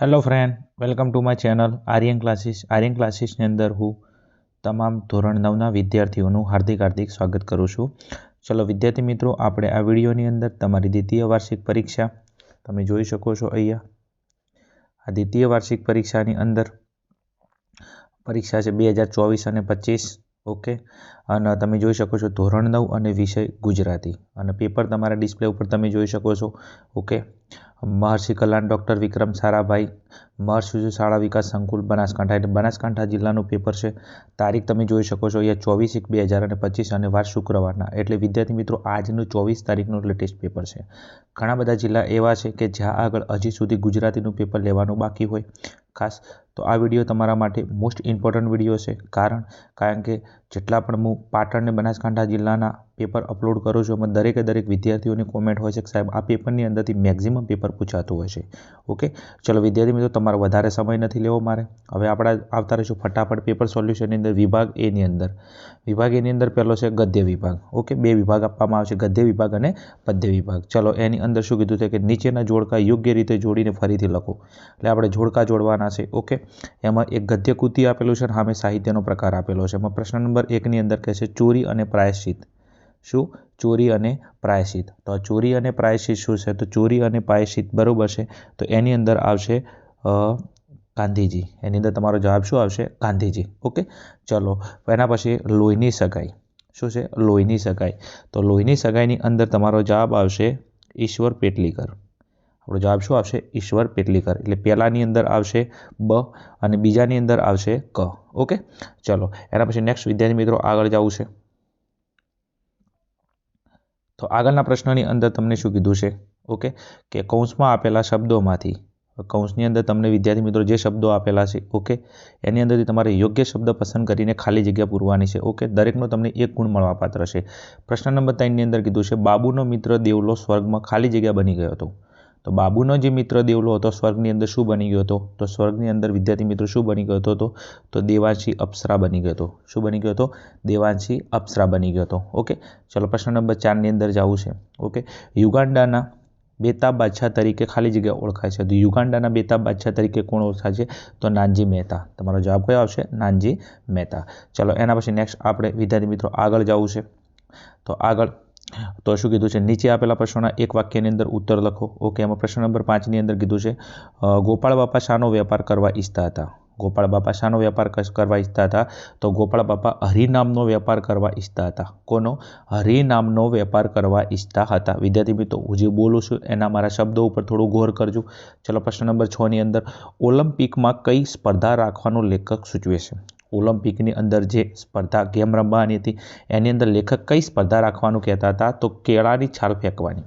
Hello friend welcome to my channel Aryan classes Aryan ક્લાસીસની અંદર હું તમામ ધોરણ નવના વિદ્યાર્થીઓનું હાર્દિક હાર્દિક સ્વાગત કરું છું. ચલો, વિદ્યાર્થી મિત્રો, આપણે આ વિડીયોની અંદર તમારી દ્વિતીય વાર્ષિક પરીક્ષા તમે જોઈ શકો છો અહીંયા. આ દ્વિતીય વાર્ષિક પરીક્ષાની અંદર પરીક્ષા છે બે હજાર ચોવીસ અને પચીસ. ઓકે? અને તમે જોઈ શકો છો ધોરણ નવ અને વિષય ગુજરાતી. અને પેપર તમારા ડિસ્પ્લે ઉપર તમે જોઈ શકો છો. ઓકે? મહર્ષિ કલ્યાણ ડૉક્ટર વિક્રમ સારાભાઈ, મહર્ષિ શાળા વિકાસ સંકુલ, બનાસકાંઠા. એટલે બનાસકાંઠા જિલ્લાનું પેપર છે. તારીખ તમે જોઈ શકો છો અહીંયા ચોવીસ એક બે હજાર અને પચીસ અને વાર શુક્રવારના. એટલે વિદ્યાર્થી મિત્રો, આજનું ચોવીસ તારીખનું લેટેસ્ટ પેપર છે. ઘણા બધા જિલ્લા એવા છે કે જ્યાં આગળ હજી સુધી ગુજરાતીનું પેપર લેવાનું બાકી હોય. ખાસ તો આ વીડિયો તમારા માટે મોસ્ટ ઇમ્પોર્ટન્ટ વીડિયો છે. કારણ કારણ કે જેટલા પણ હું પાટણ અને બનાસકાંઠા જિલ્લાના પેપર અપલોડ કરું છું, એમાં દરેકે દરેક વિદ્યાર્થીઓની કોમેન્ટ હોય છે કે સાહેબ આ પેપરની અંદરથી મેક્ઝિમમ પેપર પૂછાતું હોય છે. ઓકે ચલો વિદ્યાર્થી મિત્રો, તમારો વધારે સમય નથી લેવો મારે. હવે આપણે આવતા રહીશું ફટાફટ પેપર સોલ્યુશનની અંદર વિભાગ એની અંદર. વિભાગ એની અંદર પહેલો છે ગદ્ય વિભાગ. ઓકે બે વિભાગ આપવામાં આવશે, ગદ્ય વિભાગ અને પદ્ય વિભાગ. ચલો એની અંદર શું કીધું છે કે નીચેના જોડકા યોગ્ય રીતે જોડીને ફરીથી લખો. એટલે આપણે જોડકા જોડવાના છે. ઓકે એમાં એક ગદ્ય કૃતિ આપેલું છે અને સામે સાહિત્યનો પ્રકાર આપેલો છે. એમાં પ્રશ્ન નંબર એકની અંદર કહે છે, ચોરી અને પ્રાયશ્ચિત. શું? ચોરી અને પ્રાયશ્ચિત. તો ચોરી અને પ્રાયશ્ચિત શું છે? તો ચોરી અને પ્રાયશ્ચિત બરાબર છે. તો એની અંદર આવશે ગાંધીજી. એની અંદર તમારો જવાબ શું આવશે? ગાંધીજી. ઓકે? ચલો એના પછી લોહીની સગાઈ. શું છે? લોહીની સગાઈ. તો લોહીની સગાઈની અંદર તમારો જવાબ આવશે, ઈશ્વર પેટલીકર. આપણો જવાબ શું આવશે? ઈશ્વર પેટલીકર. એટલે પહેલાંની અંદર આવશે બ અને બીજાની અંદર આવશે ક. ઓકે? ચલો, એના પછી નેક્સ્ટ વિદ્યાર્થી મિત્રો આગળ જવું છે. તો આગળના પ્રશ્નની અંદર તમને શું કીધું છે? ઓકે? કે કૌંસમાં આપેલા શબ્દોમાંથી, કૌંસની અંદર તમને વિદ્યાર્થી મિત્રો જે શબ્દો આપેલા છે, ઓકે? એની અંદરથી તમારે યોગ્ય શબ્દ પસંદ કરીને ખાલી જગ્યા પૂરવાની છે, ઓકે? દરેકનો તમને એક ગુણ મળવાપાત્ર છે. પ્રશ્ન નંબર ત્રણની અંદર કીધું છે, બાબુનો મિત્ર દેવલો સ્વર્ગમાં ખાલી જગ્યા બની ગયો હતો. તો બાબુનો જે મિત્ર દેવલો હતો, સ્વર્ગની અંદર શું બની ગયો હતો? તો સ્વર્ગની અંદર વિદ્યાર્થી મિત્રો શું બની ગયો હતો? તો દેવાંશી અપ્સરા બની ગયો હતો. શું બની ગયો હતો? દેવાંશી અપ્સરા બની ગયો હતો. ઓકે? ચલો, પ્રશ્ન નંબર ચારની અંદર જવું છે. ઓકે? યુગાન્ડાના બેતાબ બાદશાહ તરીકે ખાલી જગ્યા ઓળખાય છે. તો યુગાન્ડાના બેતાબ બાદશાહ તરીકે કોણ ઓળખાય છે? તો નાનજી મહેતા. તમારો જવાબ કયો આવશે? નાનજી મહેતા. ચલો, એના પછી નેક્સ્ટ આપણે વિદ્યાર્થી મિત્રો આગળ જવું છે. તો આગળ તો શું કીધું છે? નીચે આપેલા પ્રશ્નોના એક વાક્યની અંદર ઉત્તર લખો. ઓકે એમાં પ્રશ્ન નંબર પાંચની અંદર કીધું છે ગોપાળ બાપા શાનો વેપાર કરવા ઈચ્છતા હતા? ગોપાળ બાપા શાનો વેપાર કરવા ઈચ્છતા હતા? તો ગોપાળ બાપા હરિનામનો વેપાર કરવા ઈચ્છતા હતા. કોનો? હરિનામનો વેપાર કરવા ઈચ્છતા હતા. વિદ્યાર્થી મિત્રો, હું જે બોલું છું એના મારા શબ્દો ઉપર થોડું ગોર કરજો. ચલો, પ્રશ્ન નંબર છની અંદર, ઓલિમ્પિકમાં કઈ સ્પર્ધા રાખવાનો લેખક સૂચવે છે? ઓલિમ્પિકની અંદર જે સ્પર્ધા ગેમ રમવાની હતી, એની અંદર લેખક કઈ સ્પર્ધા રાખવાનું કહેતા હતા? તો કેળાની છાલ ફેંકવાની.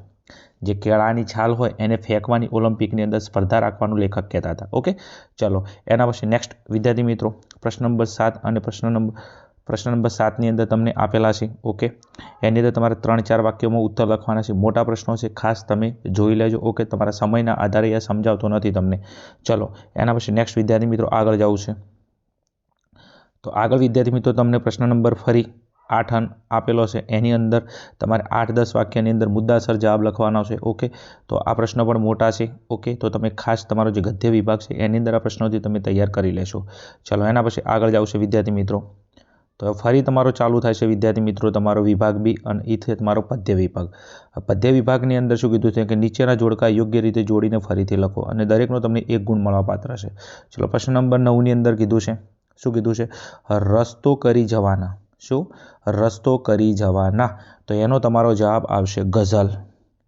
જે કેળાની છાલ હોય એને ફેંકવાની ઓલિમ્પિકની અંદર સ્પર્ધા રાખવાનું લેખક કહેતા હતા. ઓકે? ચલો, એના પછી નેક્સ્ટ વિદ્યાર્થી મિત્રો, પ્રશ્ન નંબર સાત અને પ્રશ્ન નંબર પ્રશ્ન નંબર સાતની અંદર તમને આપેલા છે. ઓકે? એની અંદર તમારે ત્રણ ચાર વાક્યોમાં ઉત્તર લખવાના છે. મોટા પ્રશ્નો છે, ખાસ તમે જોઈ લેજો. ઓકે? તમારા સમયના આધારે એ સમજાવતો નથી તમને. ચલો, એના પછી નેક્સ્ટ વિદ્યાર્થી મિત્રો આગળ જવું છે. તો આગળ વિદ્યાર્થી મિત્રો, તમને પ્રશ્ન નંબર ફરી આઠ આપેલો છે. એની અંદર તમારે આઠ દસ વાક્યની અંદર મુદ્દાસર જવાબ લખવાનો છે. ઓકે? તો આ પ્રશ્ન પણ મોટા છે. ઓકે? તો તમે ખાસ તમારો જે ગદ્ય વિભાગ છે, એની અંદર આ પ્રશ્નોથી તમે તૈયાર કરી લેશો. ચલો, એના પછી આગળ જાવ છે વિદ્યાર્થી મિત્રો. તો ફરી તમારો ચાલુ થાય છે વિદ્યાર્થી મિત્રો, તમારો વિભાગ બી અને ઈ છે તમારો પદ્ય વિભાગ. પદ્ય વિભાગની અંદર શું કીધું છે કે નીચેના જોડકા યોગ્ય રીતે જોડીને ફરીથી લખો અને દરેકનો તમને એક ગુણ મળવાપાત્ર છે. ચલો, પ્રશ્ન નંબર નવની અંદર કીધું છે. શું કીધું છે? રસ્તો કરી જવાના. શું? રસ્તો કરી જવાના. તો એનો તમારો જવાબ આવશે ગઝલ.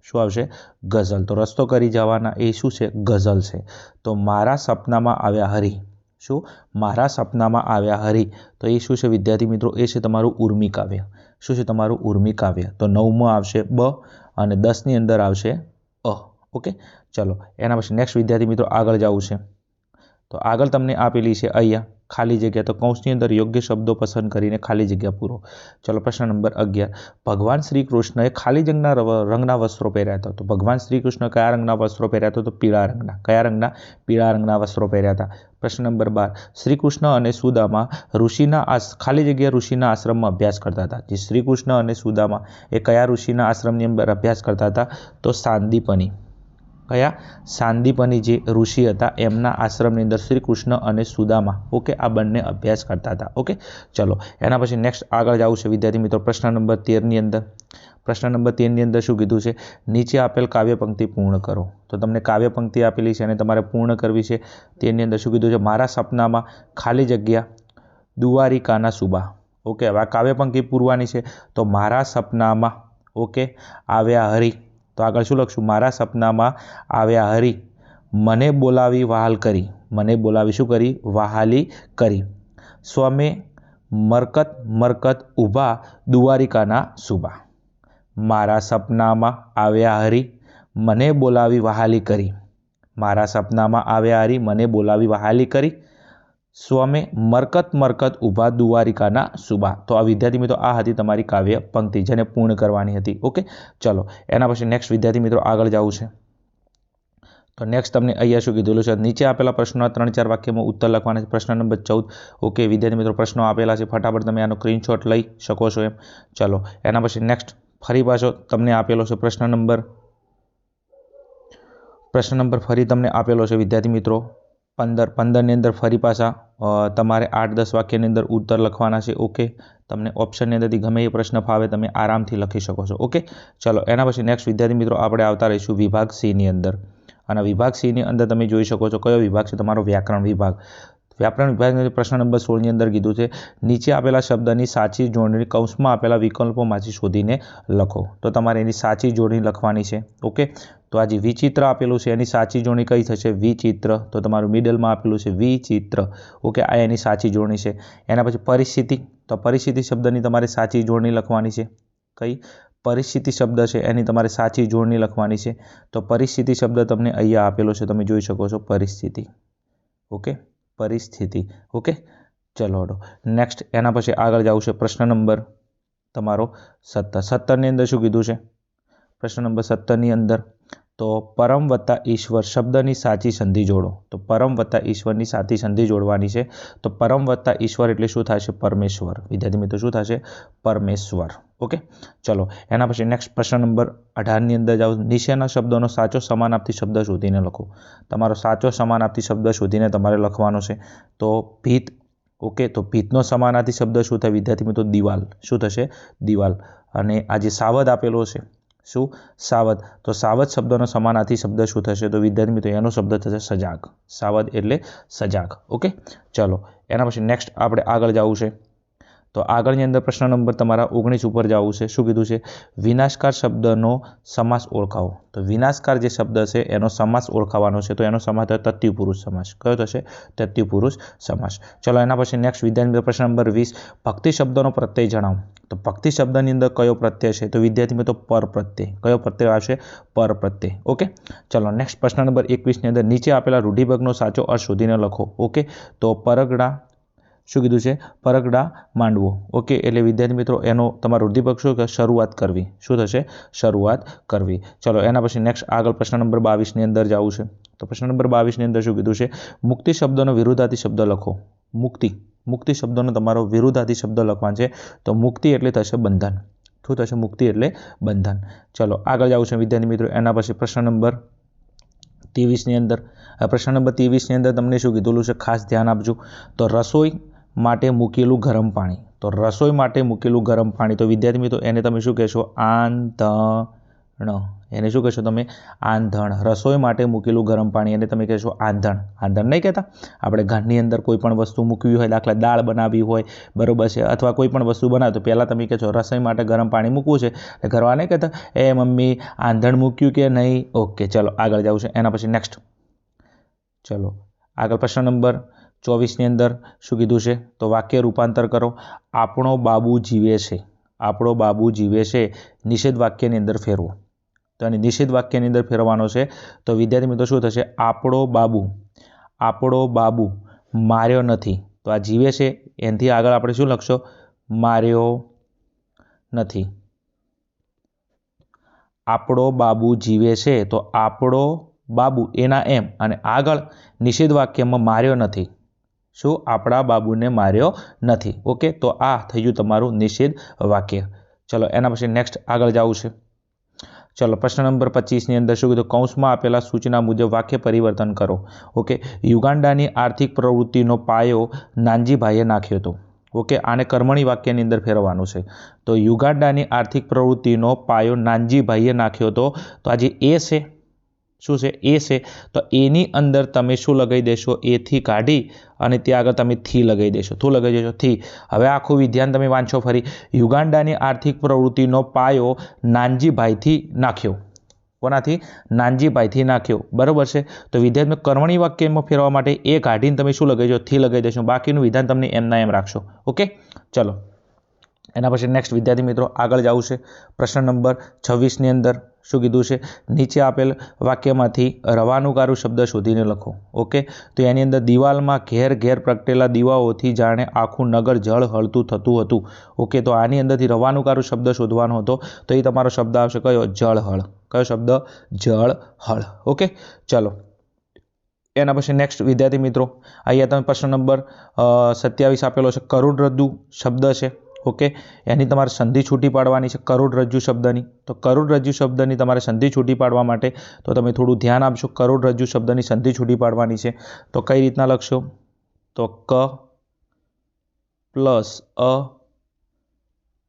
શું આવશે? ગઝલ. તો રસ્તો કરી જવાના એ શું છે? ગઝલ છે. તો મારા સપનામાં આવ્યા હરી. શું? મારા સપનામાં આવ્યા હરી. તો એ શું છે વિદ્યાર્થી મિત્રો? એ છે તમારું ઉર્મી કાવ્ય. શું છે તમારું ઉર્મી કાવ્ય? તો નવમાં આવશે બ અને દસની અંદર આવશે અ. ઓકે? ચલો. એના પછી નેક્સ્ટ વિદ્યાર્થી મિત્રો આગળ જવું છે. તો આગળ તમને આપેલી છે અહીંયા, ખાલી જગ્યા. તો કૌંસની અંદર યોગ્ય શબ્દો પસંદ કરીને ખાલી જગ્યા પૂરો. ચલો પ્રશ્ન નંબર અગિયાર. ભગવાન શ્રી કૃષ્ણએ ખાલી જંગના રંગના વસ્ત્રો પહેર્યા હતા. તો ભગવાન શ્રી કૃષ્ણ કયા રંગના વસ્ત્રો પહેર્યા હતા? તો પીળા રંગના. કયા રંગના? પીળા રંગના વસ્ત્રો પહેર્યા હતા. પ્રશ્ન નંબર બાર. શ્રી કૃષ્ણ અને સુદામા ઋષિના આશ ખાલી જગ્યા ઋષિના આશ્રમમાં અભ્યાસ કરતા હતા. જે શ્રી કૃષ્ણ અને સુદામા એ કયા ઋષિના આશ્રમની અંદર અભ્યાસ કરતા હતા? તો સાંદીપની. કયા? સાંદીપની જે ઋષિ હતા, એમના આશ્રમની અંદર શ્રી કૃષ્ણ અને સુદામા. ઓકે, આ બંને અભ્યાસ કરતા હતા. ઓકે, ચલો, એના પછી નેક્સ્ટ આગળ જવું છે, વિદ્યાર્થી મિત્રો, પ્રશ્ન નંબર તેરની અંદર. પ્રશ્ન નંબર તેરની અંદર શું કીધું છે? નીચે આપેલ કાવ્ય પંક્તિ પૂર્ણ કરો. તો તમને કાવ્ય પંક્તિ આપેલી છે અને તમારે પૂર્ણ કરવી છે. તેની અંદર શું કીધું છે? મારા સપનામાં ખાલી જગ્યા, દુવારિકાના સુબા. ઓકે, હવે કાવ્ય પંક્તિ પૂરવાની છે. તો મારા સપનામાં, ઓકે, આવ્યા હરી. તો આગળ શું લખશું? મારા સપનામાં આવ્યા હરી, મને બોલાવી વહાલ કરી. મને બોલાવી શું કરી? વહાલી કરી. સ્વમે, મરકત મરકત ઊભા દુવારિકાના સુબા. મારા સપનામાં આવ્યા હરી, મને બોલાવી વહાલી કરી. મારા સપનામાં આવ્યા હરી, મને બોલાવી વહાલી કરી. સ્વમે મરકત મરકત ઊભા દુવારિકાના સુબા. તો આ વિદ્યાર્થી મિત્રો, આ હતી તમારી કાવ્ય પંક્તિ જેને પૂર્ણ કરવાની હતી. ઓકે? ચલો, એના પછી નેક્સ્ટ વિદ્યાર્થી મિત્રો આગળ જવું છે. તો નેક્સ્ટ તમને અહીંયા શું કીધેલું છે? નીચે આપેલા પ્રશ્નોના ત્રણ ચાર વાક્યમાં ઉત્તર લખવાના છે. પ્રશ્ન નંબર ચૌદ. ઓકે, વિદ્યાર્થી મિત્રો, પ્રશ્નો આપેલા છે. ફટાફટ તમે આનો સ્ક્રીનશોટ લઈ શકો છો એમ. ચલો, એના પછી નેક્સ્ટ ફરી પાછો તમને આપેલો છે પ્રશ્ન નંબર. પ્રશ્ન નંબર ફરી તમને આપેલો છે વિદ્યાર્થી મિત્રો. પંદર, પંદરની અંદર ફરી પાછા તમારે આઠ, દસ વાક્યની અંદર ઉત્તર લખવાના છે ઓકે તમને ઓપ્શનની અંદરથી ગમે એ પ્રશ્ન ફાવે, તમે આરામથી લખી શકો છો ઓકે ચલો, એના પછી નેક્સ્ટ વિદ્યાર્થી મિત્રો આપણે આવતા રહીશું વિભાગ સીની અંદર. અને વિભાગ સીની અંદર તમે જોઈ શકો છો કયો વિભાગ છે, તમારો વ્યાકરણ વિભાગ. વ્યાકરણ વિભાગની પ્રશ્ન નંબર સોળની અંદર કીધું છે, નીચે આપેલા શબ્દની સાચી જોડણી કૌંસમાં આપેલા વિકલ્પોમાંથી શોધીને લખો. તો તમારે એની સાચી જોડણી લખવાની છે ઓકે તો આ જે વિચિત્ર આપેલું છે, એની સાચી જોડણી કઈ થશે? વિચિત્ર. તો તમારું મિડલમાં આપેલું છે, વિચિત્ર. ઓકે, આ એની સાચી જોડણી છે. એના પછી પરિસ્થિતિ. તો પરિસ્થિતિ શબ્દની તમારે સાચી જોડણી લખવાની છે. કઈ? પરિસ્થિતિ શબ્દ છે, એની તમારે સાચી જોડણી લખવાની છે. તો પરિસ્થિતિ શબ્દ તમને અહીંયા આપેલો છે, તમે જોઈ શકો છો, પરિસ્થિતિ. ઓકે? પરિસ્થિતિ. ઓકે? ચલો હડો. નેક્સ્ટ એના પછી આગળ જવું છે, પ્રશ્ન નંબર તમારો સત્તર. સત્તરની અંદર શું કીધું છે? પ્રશ્ન નંબર સત્તરની અંદર તો પરમ વત્તા ઈશ્વર શબ્દની સાચી સંધિ જોડો. તો પરમ વત્તા ઈશ્વરની સાચી સંધિ જોડવાની છે. તો પરમ વત્તા ઈશ્વર એટલે શું થશે? પરમેશ્વર. વિદ્યાર્થી મિત્રો, શું થશે? પરમેશ્વર. ઓકે? ચલો, એના પછી નેક્સ્ટ પ્રશ્ન નંબર અઢારની અંદર જાઓ. નીચેના શબ્દોનો સાચો સમાનાર્થી શબ્દ શોધીને લખો. તમારો સાચો સમાનાર્થી શબ્દ શોધીને તમારે લખવાનો છે. તો ભીત, ઓકે? તો ભીતનો સમાનાર્થી શબ્દ શું થાય? વિદ્યાર્થી મિત્રો, દિવાલ. શું થશે? દિવાલ. અને આ જે સાવધ આપેલો છે શું? સાવધ. તો સાવધ શબ્દનો સમાનાર્થી શબ્દ શું થશે? તો વિદ્યાર્થી મિત્રો, એનો શબ્દ થશે સજાગ. સાવધ એટલે સજાગ. ઓકે? ચલો. એના પછી નેક્સ્ટ આપણે આગળ જવું છે. તો આગળની અંદર પ્રશ્ન નંબર તમારા ઓગણીસ ઉપર જવું છે. શું કીધું છે? વિનાશકાર શબ્દનો સમાસ ઓળખાવો. તો વિનાશકાર જે શબ્દ છે, એનો સમાસ ઓળખાવાનો છે. તો એનો સમાસ તત્યુ પુરુષ સમાસ. કયો થશે? તત્યુ પુરુષ સમાસ. ચલો, એના પછી નેક્સ્ટ વિદ્યાર્થી પ્રશ્ન નંબર વીસ. ભક્તિ શબ્દનો પ્રત્યય જણાવો. તો ભક્તિ શબ્દની અંદર કયો પ્રત્યય છે? તો વિદ્યાર્થી મિત્રો, પર પ્રત્યય. કયો પ્રત્યય આવશે? પર પ્રત્યય. ઓકે? ચલો નેક્સ્ટ પ્રશ્ન નંબર એકવીસની અંદર નીચે આપેલા રૂઢિભગનો સાચો અર્થ શોધીને લખો. ઓકે? તો પરગડા શું કીધું છે? પરગડા માંડવો. ઓકે એટલે વિદ્યાર્થી મિત્રો, એનો તમારો ઉદ્દીપક શું કે શરૂઆત કરવી? શું થશે? શરૂઆત કરવી. ચલો, એના પછી નેક્સ્ટ આગળ પ્રશ્ન નંબર બાવીસની અંદર જવું છે. તો પ્રશ્ન નંબર બાવીસની અંદર શું કીધું છે? મુક્તિ શબ્દનો વિરુદ્ધાર્થી શબ્દ લખો. મુક્તિ. મુક્તિ શબ્દનો તમારો વિરુદ્ધાર્થી શબ્દ લખવાનો છે. તો મુક્તિ એટલે થશે બંધન. શું થશે? મુક્તિ એટલે બંધન. ચલો, આગળ જવું છે વિદ્યાર્થી મિત્રો. એના પછી પ્રશ્ન નંબર ત્રેવીસની અંદર. પ્રશ્ન નંબર ત્રેવીસની અંદર તમને શું કીધેલું છે? ખાસ ધ્યાન આપજો. તો રસોઈ માટે મૂકેલું ગરમ પાણી. તો રસોઈ માટે મૂકેલું ગરમ પાણી. તો વિદ્યાર્થી મિત્રો, એને તમે શું કહેશો? આંધણ. એને શું કહેશો તમે? આંધણ. રસોઈ માટે મૂકેલું ગરમ પાણી. એને તમે કહેશો આંધણ. આંધણ નહીં કહેતા? આપણે ઘરની અંદર કોઈ પણ વસ્તુ મૂકવી હોય, દાખલા દાળ બનાવવી હોય, બરોબર છે, અથવા કોઈ પણ વસ્તુ બનાવે તો પહેલાં તમે કહેશો રસોઈ માટે ગરમ પાણી મૂકવું છે. ઘરવા નહીં કહેતા? એ મમ્મી, આંધણ મૂક્યું કે નહીં? ઓકે, ચલો આગળ જવું છે. એના પછી નેક્સ્ટ. ચલો, આગળ પ્રશ્ન નંબર ચોવીસની અંદર શું કીધું છે? તો વાક્ય રૂપાંતર કરો. આપણો બાબુ જીવે છે. આપણો બાબુ જીવે છે. નિષેધ વાક્યની અંદર ફેરવો. તો અને નિષેધ વાક્યની અંદર ફેરવવાનો છે. તો વિદ્યાર્થી મિત્રો શું થશે? આપણો બાબુ આપણો બાબુ માર્યો નથી. તો આ જીવે છે. એનાથી આગળ આપણે શું લખશો? માર્યો નથી. આપણો બાબુ જીવે છે. તો આપણો બાબુ એના એમ. અને આગળ નિષેધ વાક્યમાં માર્યો નથી. શું આપણા બાબુને માર્યો નથી? ઓકે, તો આ થઈ ગયું તમારું નિષેધ વાક્ય. ચલો, એના પછી નેક્સ્ટ આગળ જવું છે. ચલો, પ્રશ્ન નંબર પચીસની અંદર શું કીધું? કૌંસમાં આપેલા સૂચના મુજબ વાક્ય પરિવર્તન કરો. ઓકે યુગાન્ડાની આર્થિક પ્રવૃત્તિનો પાયો નાનજીભાઈએ નાખ્યો હતો. ઓકે, આને કર્મણી વાક્યની અંદર ફેરવવાનું છે. તો યુગાન્ડાની આર્થિક પ્રવૃત્તિનો પાયો નાનજીભાઈએ નાખ્યો હતો. તો આજે એ છે? શું છે? એ છે. તો એની અંદર તમે શું લગાવી દેશો? એથી કાઢી અને ત્યાં આગળ તમે થી લગાવી દેશો. શું લગાવી દેશો. થી. હવે આખું વિધાન તમે વાંચો ફરી. યુગાન્ડાની આર્થિક પ્રવૃત્તિનો પાયો નાનજીભાઈથી નાખ્યો. કોનાથી? નાનજીભાઈથી નાખ્યો. બરાબર છે? તો વિદ્યાર્થી કર્મણી વાક્યમાં ફેરવા માટે એ કાઢીને તમે શું લગાવી થી લગાવી દેશો. બાકીનું વિધાન તમને એમના એમ રાખશો. ઓકે? ચલો. એના પછી નેક્સ્ટ વિદ્યાર્થી મિત્રો આગળ જવું છે. પ્રશ્ન નંબર છવ્વીસની અંદર. શું કીધું છે? નીચે આપેલ વાક્યમાંથી રવાનુકારું શબ્દ શોધીને લખો. ઓકે? તો એની અંદર દિવાલમાં ઘેર ઘેર પ્રગટેલા દીવાઓથી જાણે આખું નગર જળ હળતું થતું હતું. ઓકે? તો આની અંદરથી રવાનુકારું શબ્દ શોધવાનો હતો. તો એ તમારો શબ્દ આવશે કયો? જળહળ કયો શબ્દ? જળહળ ઓકે? ચલો. એના પછી નેક્સ્ટ વિદ્યાર્થી મિત્રો, અહીંયા તમે પ્રશ્ન નંબર સત્યાવીસ આપેલો છે. કરોડરજ્જુ શબ્દ છે. ઓકે? એની તમારે સંધિ છૂટી પાડવાની છે કરોડરજ્જુ શબ્દની. તો કરોડરજ્જુ શબ્દની તમારે સંધિ છૂટી પાડવા માટે, તો તમે થોડું ધ્યાન આપશો કરોડરજ્જુ શબ્દની સંધિ છૂટી પાડવાની છે. તો કઈ રીતના લખશો? તો ક પ્લસ અ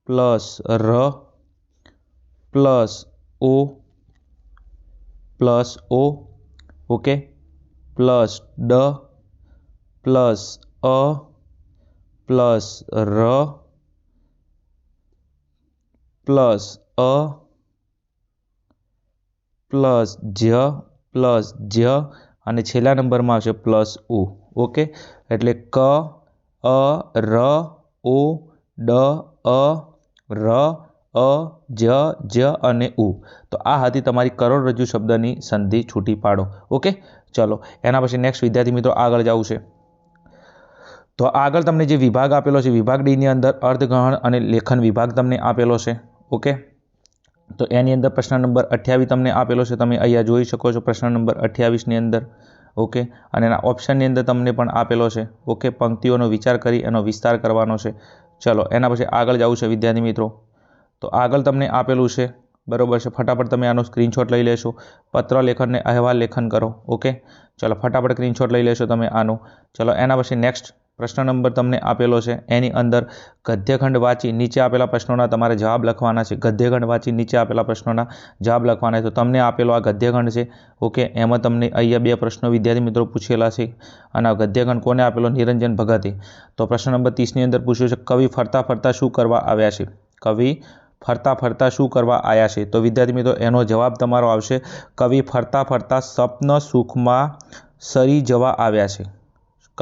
પ્લસ ર પ્લસ ઓ પ્લસ ઓ, ઓકે? પ્લસ ડ પ્લસ અ પ્લસ ર પ્લસ અ, પ્લસ જ પ્લસ જ, અને છેલ્લા નંબરમાં આવશે પ્લસ ઉ. ઓકે એટલે ક, અ, ર ઓ ડ, અ, ર, અ, જ જ અને ઉ. તો આ હતી તમારી કરોડરજ્જુ શબ્દની સંધિ છૂટી પાડો. ઓકે ચલો, એના પછી નેક્સ્ટ વિદ્યાર્થી મિત્રો આગળ જવું છે. તો આગળ તમને જે વિભાગ આપેલો છે, વિભાગ ડીની અંદર અર્થગ્રહણ અને લેખન વિભાગ તમને આપેલો છે. ઓકે? તો એની અંદર પ્રશ્ન નંબર અઠ્યાવીસ તમને આપેલો છે. તમે અહીંયા જોઈ શકો છો પ્રશ્ન નંબર અઠ્યાવીસની અંદર. ઓકે? અને એના ઓપ્શનની અંદર તમને પણ આપેલો છે. ઓકે? પંક્તિઓનો વિચાર કરી એનો વિસ્તાર કરવાનો છે. ચલો, એના પછી આગળ જવું છે વિદ્યાર્થી મિત્રો. તો આગળ તમને આપેલું છે. બરાબર છે? ફટાફટ તમે આનો સ્ક્રીનશોટ લઈ લેશો. પત્ર લેખનને અહેવાલ લેખન કરો. ઓકે? ચલો, ફટાફટ સ્ક્રીનશોટ લઈ લેશો તમે આનું. ચલો, એના પછી નેક્સ્ટ પ્રશ્ન નંબર તમને આપેલો છે. એની અંદર ગદ્યખંડ વાંચી નીચે આપેલા પ્રશ્નોના તમારે જવાબ લખવાના છે. ગદ્યખંડ વાંચી નીચે આપેલા પ્રશ્નોના જવાબ લખવાના છે. તો તમને આપેલો આ ગદ્યખંડ છે. ઓકે, એમાં તમને અહીંયા બે પ્રશ્નો વિદ્યાર્થી મિત્રો પૂછેલા છે. અને આ ગદ્યખંડ કોને આપેલો? નિરંજન ભગતે. તો પ્રશ્ન નંબર ત્રીસની અંદર પૂછ્યું છે, કવિ ફરતા ફરતા શું કરવા આવ્યા છે? કવિ ફરતા ફરતા શું કરવા આવ્યા છે? તો વિદ્યાર્થી મિત્રો, એનો જવાબ તમારો આવશે, કવિ ફરતા ફરતા સ્વપ્ન સુખમાં સરી જવા આવ્યા છે.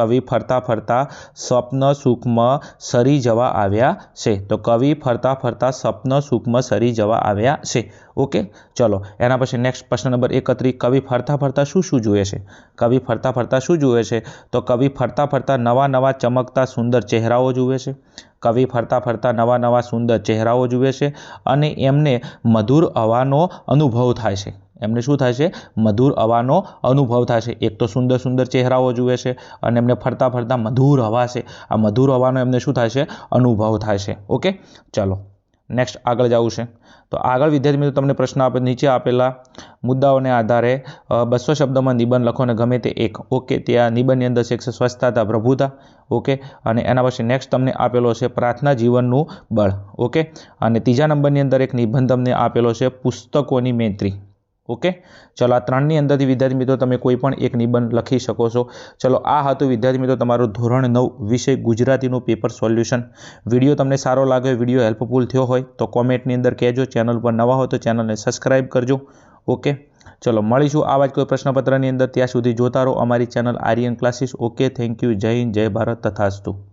કવિ ફરતા ફરતા સ્વપ્ન સુખમાં સરી જવા આવ્યા છે. તો કવિ ફરતા ફરતા સ્વપ્ન સુખમાં સરી જવા આવ્યા છે. ઓકે, ચલો, એના પછી નેક્સ્ટ પ્રશ્ન નંબર એકત્રીસ. કવિ ફરતા ફરતા શું શું જુએ છે? કવિ ફરતા ફરતા શું જુએ છે? તો કવિ ફરતા ફરતા નવા નવા ચમકતા સુંદર ચહેરાઓ જુએ છે. કવિ ફરતા ફરતા નવા નવા સુંદર ચહેરાઓ જુએ છે અને એમને મધુર હવાનો અનુભવ થાય છે. એમને શું છે? મધુર હવાનો અનુભવ છે. એક તો સુંદર સુંદર ચહેરાઓ જુએ છે અને એમને ફરતા ફરતા મધુર હવા છે. આ મધુર હવાનો એમને શું છે? અનુભવ છે. ઓકે? ચલો, નેક્સ્ટ આગળ જવું છે. તો આગળ વિદ્યાર્થી મિત્રો તમને પ્રશ્ન આપે, નીચે આપેલા મુદ્દાઓને આધારે બસો શબ્દોમાં નિબંધ લખો અને ગમે તે એક. ઓકે, ત્યાં નિબંધની અંદર છે એક સ્વચ્છતા પ્રભુતા. ઓકે? અને એના પછી નેક્સ્ટ તમને આપેલો છે પ્રાર્થના જીવનનું બળ. ઓકે? અને ત્રીજા નંબરની અંદર એક નિબંધ તમને આપેલો છે પુસ્તકોની મૈત્રી. ઓકે? ચલો, આ ત્રણની અંદરથી વિદ્યાર્થી મિત્રો તમે કોઈ પણ એક નિબંધ લખી શકો છો. ચલો, આ હતું વિદ્યાર્થી મિત્રો તમારું ધોરણ નવ વિષય ગુજરાતીનું પેપર સોલ્યુશન. વીડિયો તમને સારો લાગ્યો વીડિયો હેલ્પફુલ થયો હોય તો કોમેન્ટની અંદર કહેજો. ચેનલ પર નવા હોય તો ચેનલને સબસ્ક્રાઈબ કરજો. ઓકે? ચલો, મળીશું આવા જ કોઈ પ્રશ્નપત્રની અંદર. ત્યાં સુધી જોતા રહો અમારી channel Aryan classes. Okay, thank you. જય હિન્દ, જય ભારત, તથાસ્તુ.